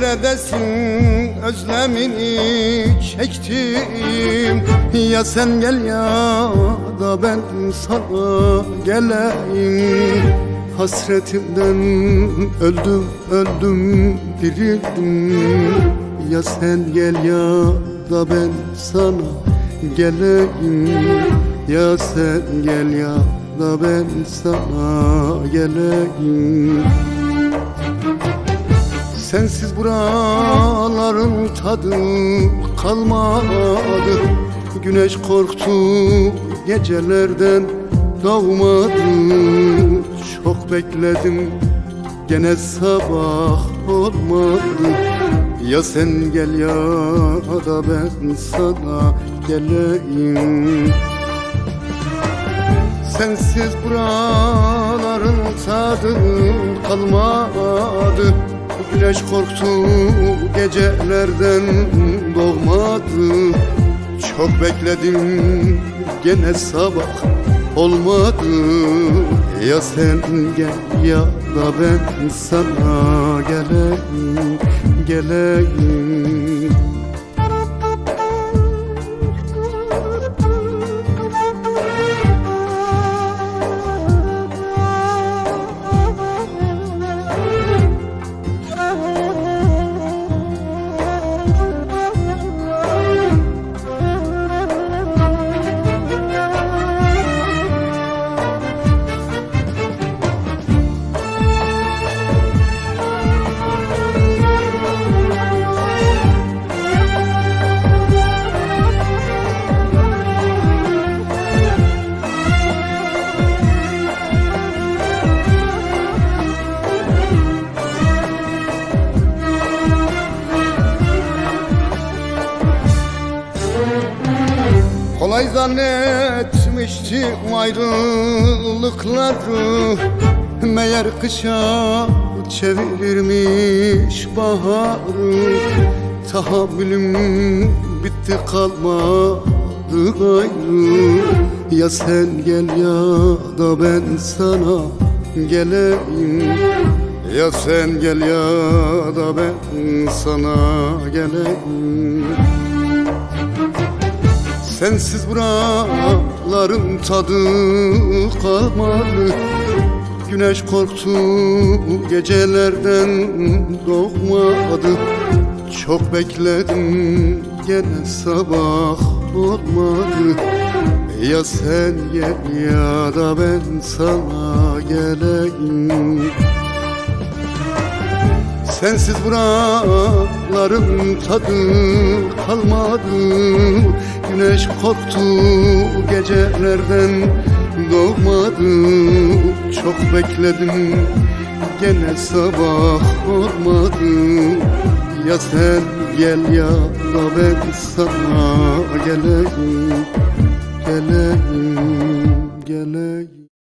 neredesin? Özlemini çektim. Ya sen gel ya da ben sana geleyim. Hasretimden öldüm öldüm dirildim. Ya sen gel ya da ben sana geleyim. Ya sen gel ya da ben sana geleyim Sensiz buraların tadı kalmadı. Güneş korktu gecelerden doğmadı. Çok bekledim gene sabah olmadı. Ya sen gel ya da ben sana geleyim. Sensiz buraların tadı kalmadı Güneş korktu gecelerden doğmadı. Çok bekledim gene sabah olmadı. Ya sen gel ya da ben sana geleyim Geleyim Kolay zannetmiştim ayrılıkları. Meğer kışa çevirirmiş baharı. Tahammülüm bitti kalmadı gayrı. Ya sen gel ya da ben sana geleyim. Ya sen gel ya da ben sana geleyim Sensiz buraların tadı kalmadı. Güneş korktu gecelerden doğmadı. Çok bekledim gene sabah olmadı. Ya sen gel ya da ben sana geleyim. Sensiz buraların tadı kalmadı Güneş koptu gecelerden. Doğmadı Çok bekledim. Gene sabah olmadı. Ya sen gel ya da ben sana geleyim Geleyim, geleyim